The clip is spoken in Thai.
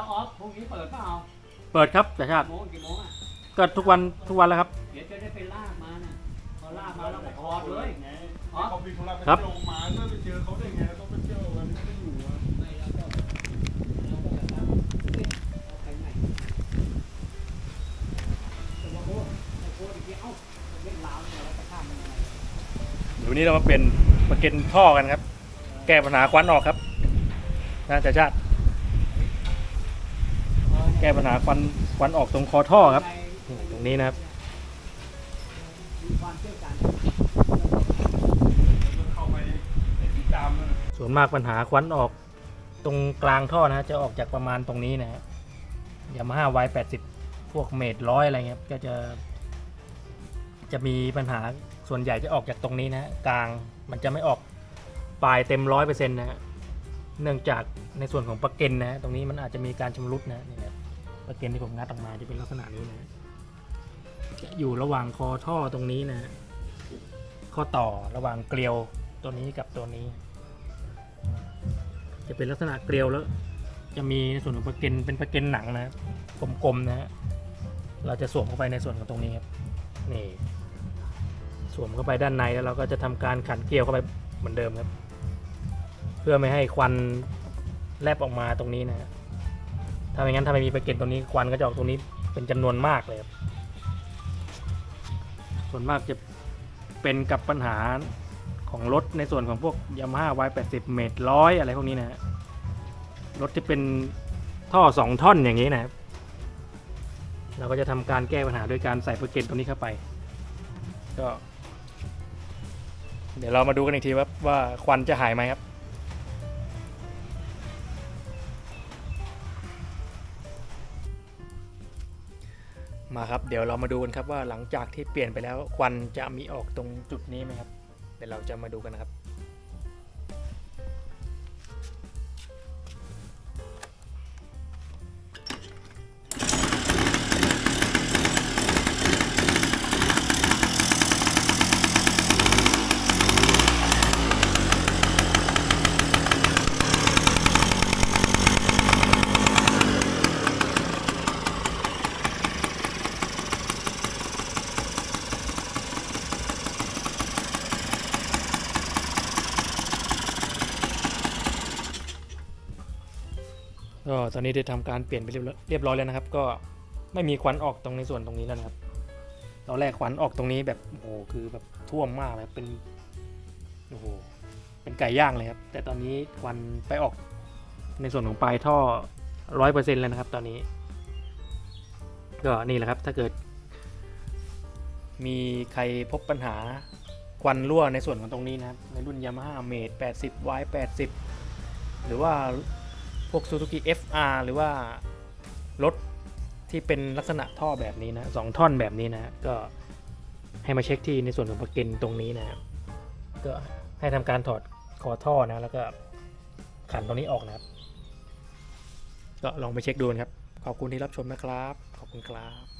แล้วออฟพรุ่งนี้เปิดเปล่าเปิดครับแต่ชาติโมงกี่โมงอะก็ทุกวันทุกวันแล้วครับ เดี๋ยวจะได้ไปลากมาเนี่ยพอลากมาแล้วก็ถอดเลยไงอ๋อเขามีธุระไปครับเที่ยวมาไม่ไปเจอเขาได้ไงต้องไปเที่ยวกันไม่ได้อยู่อะไม่แล้วก็เราก็แบบว่าเอ๊ะเอาไปไหนแต่ว่าโอ้ไอ้โค้ดอีกทีเอ้าเล่นลาวเนี่ยแล้วจะข้ามมันยังไงเดี๋ยววันนี้เรามาเป็นมาเก็นท่อกันครับ แก้ปัญหาควันออกครับนะแต่ชาติ แก้ปัญหาควันควันออกตรงคอท่อครับ ตรงนี้นะครับส่วนมากปัญหาควันออกตรงกลางท่อนะฮะจะออกจากประมาณตรงนี้นะฮะยามาฮ่าไวแปดสิบพวกเมตรร้อยอะไรเงี้ยก็จะ จะมีปัญหาส่วนใหญ่จะออกจากตรงนี้นะฮะกลางมันจะไม่ออกปลายเต็มร้อยเปอร์เซ็นต์นะฮะเนื่องจากในส่วนของประเก็นนะฮะตรงนี้มันอาจจะมีการชำรุดนะนี่ครับ ประเก็นที่ผมงัดออกมาจะเป็นลักษณะนี้นะจะอยู่ระหว่างคอท่อตรงนี้นะ ข้อต่อระหว่างเกลียวตัวนี้กับตัวนี้ จะเป็นลักษณะเกลียวแล้ว จะมีในส่วนของประเก็นเป็นประเก็นหนังนะกลมๆนะฮะเราจะสวมเข้าไปในส่วนของตรงนี้ครับนี่สวมเข้าไปด้านในแล้วเราก็จะทำการขันเกลียวเข้าไปเหมือนเดิมครับ เพื่อไม่ให้ควันแลบออกมาตรงนี้นะฮะถ้าไม่งั้นถ้าไม่มีประเก็นตรงนี้ควันก็จะออกตรงนี้เป็นจำนวนมากเลยครับส่วนมากจะเป็นกับปัญหาของรถในส่วนของพวก Yamaha Y80 เมตรร้อยอะไรพวกนี้นะฮะรถที่เป็นท่อ 2 ท่อนอย่างนี้นะครับเราก็จะทำการแก้ปัญหาด้วยการใส่โปรเกนตัวนี้เข้าไป ก็ เดี๋ยวเรามาดูกันอีกทีว่าว่าควันจะหายไหมครับ มาครับ เดี๋ยวเรามาดูกันครับว่าหลังจากที่เปลี่ยนไปแล้วควันจะมีออกตรงจุดนี้ไหมครับ เดี๋ยวเราจะมาดูกันนะครับ ก็ตอนนี้ได้ทำการเปลี่ยนไปเรียบร้อยแล้วนะครับ ก็ไม่มีควันออกตรงในส่วนตรงนี้แล้วนะครับตอนแรกควันออกตรงนี้แบบโอ้โหคือแบบท่วมมากเลยครับเป็นโอ้โหเป็นไก่ย่างเลยครับ แต่ตอนนี้ควันไปออกในส่วนของปลายท่อร้อยเปอร์เซ็นต์แล้วนะครับ ตอนนี้ ก็นี่แหละครับถ้าเกิด มีใครพบปัญหาควันรั่วในส่วนของตรงนี้นะครับ ในรุ่น Yamaha Mate 80 Y 80 หรือว่า พวก Suzuki FR หรือว่า รถที่เป็นลักษณะท่อแบบนี้นะสองท่อนแบบนี้นะ ก็ให้มาเช็คที่ในส่วนของประเก็นตรงนี้นะก็ให้ทำการถอดคอท่อนะ แล้วก็ขันตรงนี้ออกนะครับ ก็ลองไปเช็คดูนะครับ ขอบคุณที่รับชมนะครับ ขอบคุณครับ